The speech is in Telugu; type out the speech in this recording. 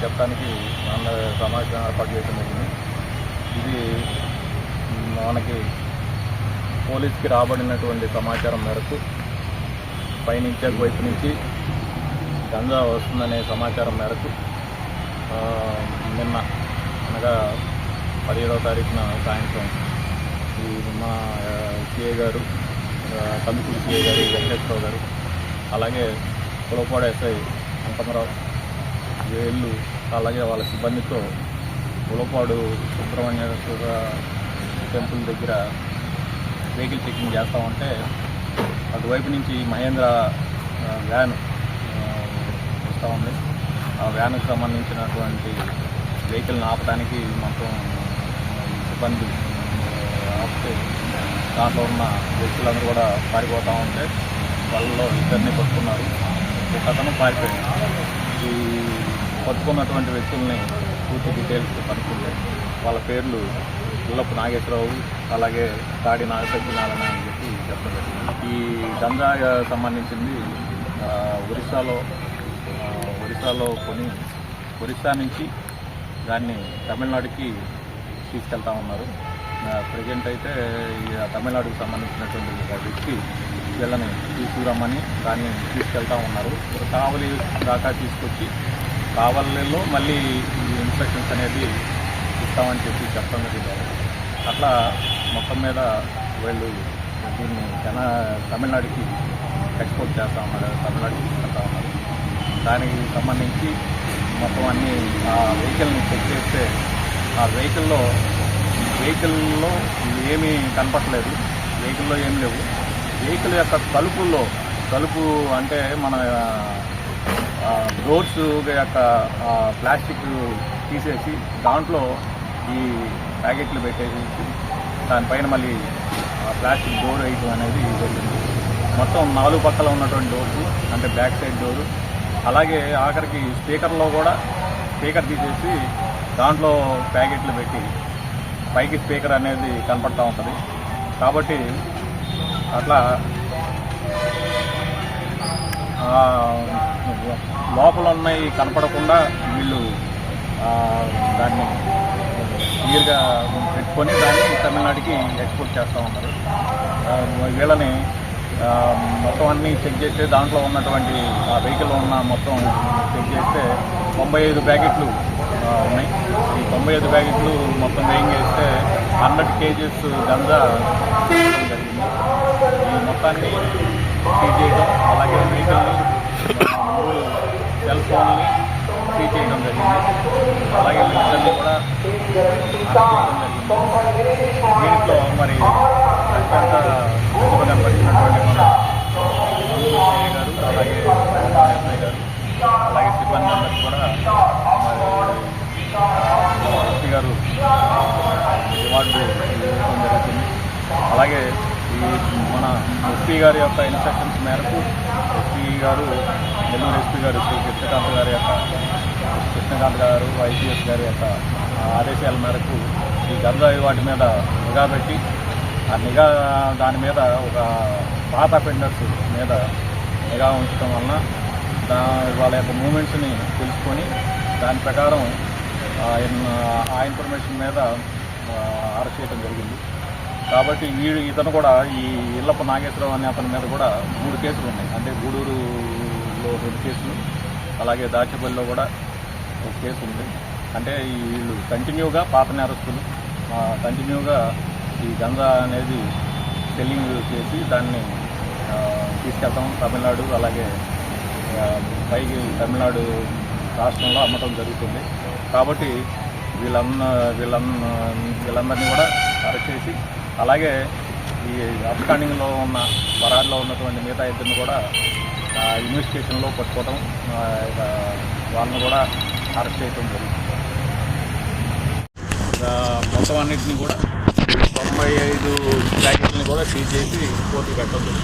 చెప్పడానికి మన సమాచారం ఏర్పాటు చేయడం జరిగింది. ఇది మనకి పోలీస్కి రాబడినటువంటి సమాచారం మేరకు పైనుంచి వైపు నుంచి గంజా వస్తుందనే సమాచారం మేరకు నిన్న అనగా పదిహేడవ తారీఖున సాయంత్రం ఈ మా సిఏ గారు కందుకూరు సిఏ గారు వెంకటేశ్వరరావు గారు అలాగే కులపాడ ఎస్ఐ అంకమరావు వేళ్ళు అలాగే వాళ్ళ సిబ్బందితో కులపాడు సుబ్రహ్మణ్యేశ్వర టెంపుల్ దగ్గర వెహికల్ చెకింగ్ చేస్తూ ఉంటే అటువైపు నుంచి మహేంద్ర వ్యాన్ వస్తూ ఉంది ఆ వ్యాన్కి సంబంధించినటువంటి వెహికల్ని ఆపడానికి మొత్తం సిబ్బంది ఆపితే దాంట్లో ఉన్న వ్యక్తులందరూ కూడా పారిపోతూ ఉంటే వాళ్ళలో ఇద్దరిని పట్టుకున్నారు. ఒక అతను పారిపోయాడు ఈ పట్టుకున్నటువంటి వ్యక్తుల్ని పూర్తి డీటెయిల్స్ కనుక్కుంటే వాళ్ళ పేర్లు ఇల్లపు నాగేశ్వరరావు అలాగే తాడి నాగసత్యనారాయణ అని చెప్పి చెప్పడం ఈ గంజా సంబంధించింది ఒరిస్సాలో ఒరిస్సాలో కొని ఒరిస్సా నుంచి దాన్ని తమిళనాడుకి తీసుకెళ్తా ఉన్నారు. ప్రజెంట్ అయితే తమిళనాడుకు సంబంధించినటువంటి ఒక వ్యక్తి వీళ్ళని తీసుకురమ్మని దాన్ని తీసుకెళ్తా ఉన్నారు. కావలి దాకా తీసుకొచ్చి కావలిలో మళ్ళీ ఈ ఇన్స్ట్రక్షన్స్ అనేది ఇస్తామని చెప్పి చెప్పడం జరిగింది. అట్లా మొత్తం మీద వీళ్ళు దీన్ని జన తమిళనాడుకి ఎక్స్పోర్ట్ చేస్తా ఉన్నారు తమిళనాడుకి తీసుకెళ్తా ఉన్నారు. దానికి సంబంధించి మొత్తం అన్ని ఆ వెహికల్ని చెక్ చేస్తే ఆ వెహికల్లో వెహికల్లో ఏమీ కనపట్లేదు వెహికల్లో ఏం లేవు. వెహికల్ యొక్క తలుపుల్లో తలుపు అంటే మన డోర్స్ యొక్క ప్లాస్టిక్ తీసేసి దాంట్లో ఈ ప్యాకెట్లు పెట్టేసి దానిపైన మళ్ళీ ఆ ప్లాస్టిక్ డోర్ వేయటం అనేది జరిగింది. మొత్తం నాలుగు పక్కల ఉన్నటువంటి డోర్స్ అంటే బ్యాక్ సైడ్ డోరు అలాగే ఆఖరికి స్పీకర్లో కూడా స్పీకర్ తీసేసి దాంట్లో ప్యాకెట్లు పెట్టి పైకి స్పీకర్ అనేది కనపడతా ఉంటుంది. కాబట్టి అట్లా లోపల ఉన్నాయి కనపడకుండా వీళ్ళు దాన్ని క్లియర్గా పెట్టుకొని దాన్ని తమిళనాడుకి ఎక్స్పోర్ట్ చేస్తూ ఉంటారు. వీళ్ళని మొత్తం అన్నీ చెక్ చేస్తే దాంట్లో ఉన్నటువంటి ఆ వెహికల్లో ఉన్న మొత్తం చెక్ చేస్తే తొంభై ఐదు ప్యాకెట్లు ఉన్నాయి. ఈ తొంభై ఐదు ప్యాకెట్లు మొత్తం వేయింగ్ చేస్తే హండ్రెడ్ కేజెస్ గంజా జరిగింది. ఈ మొత్తాన్ని సీజ్ చేయడం అలాగే వెహికల్ని సెల్ ఫోన్ని సీజ్ చేయడం జరిగింది. అలాగే వెహికల్ని కూడా దీంట్లో మరి అత్యంత ప్రతిభ కనబడినటువంటి మన గారు అలాగే గారు అలాగే సిబ్బంది అందరికీ కూడా మరి ఎస్పీ గారు రివార్డు ఇవ్వడం జరుగుతుంది. అలాగే ఈ మన ఎస్పీ గారి యొక్క ఇన్స్ట్రక్షన్స్ మేరకు ఎస్పీ గారు నెల్లూరు ఎస్పీ గారు శ్రీ కృష్ణకాంత్ గారి యొక్క కృష్ణకాంత్ గారు ఐపీఎస్ గారి యొక్క ఆదేశాల మేరకు ఈ గంజాయి వాటి మీద నిఘా పెట్టి ఆ నిఘా దాని మీద ఒక పాత అఫెండర్స్ మీద నిఘా ఉంచడం వలన దా వాళ్ళ యొక్క మూమెంట్స్ని తెలుసుకొని దాని ప్రకారం ఆ ఆ ఇన్ఫర్మేషన్ మీద అరెస్ట్ చేయడం జరిగింది. కాబట్టి వీడు ఇతను కూడా ఈ ఇల్లప్ప నాగేశ్వరరావు అనే అతని మీద కూడా మూడు కేసులు ఉన్నాయి. అంటే గూడూరులో రెండు కేసులు అలాగే దాచేపల్లిలో కూడా ఒక కేసు ఉంది. అంటే వీళ్ళు కంటిన్యూగా పాత నేరస్తులు కంటిన్యూగా ఈ గంజా అనేది సెల్లింగ్ చేసి దాన్ని తీసుకెళ్తాం తమిళనాడు అలాగే పైకి తమిళనాడు రాష్ట్రంలో అమ్మటం జరుగుతుంది. కాబట్టి వీళ్ళన్న వీళ్ళన్న వీళ్ళందరినీ కూడా అరెస్ట్ చేసి అలాగే ఈ అప్స్టాండింగ్లో ఉన్న వరాల్లో ఉన్నటువంటి మిగతా ఇద్దరిని కూడా ఇన్వెస్టిగేషన్లో పట్టుకోవడం ఇక వాళ్ళని కూడా అరెస్ట్ చేయడం జరుగుతుంది మొత్తం అన్నింటినీ కూడా తొంభై ఐదు ప్యాకెట్ని కూడా సీజ్ చేసి కోర్టు పెట్టడం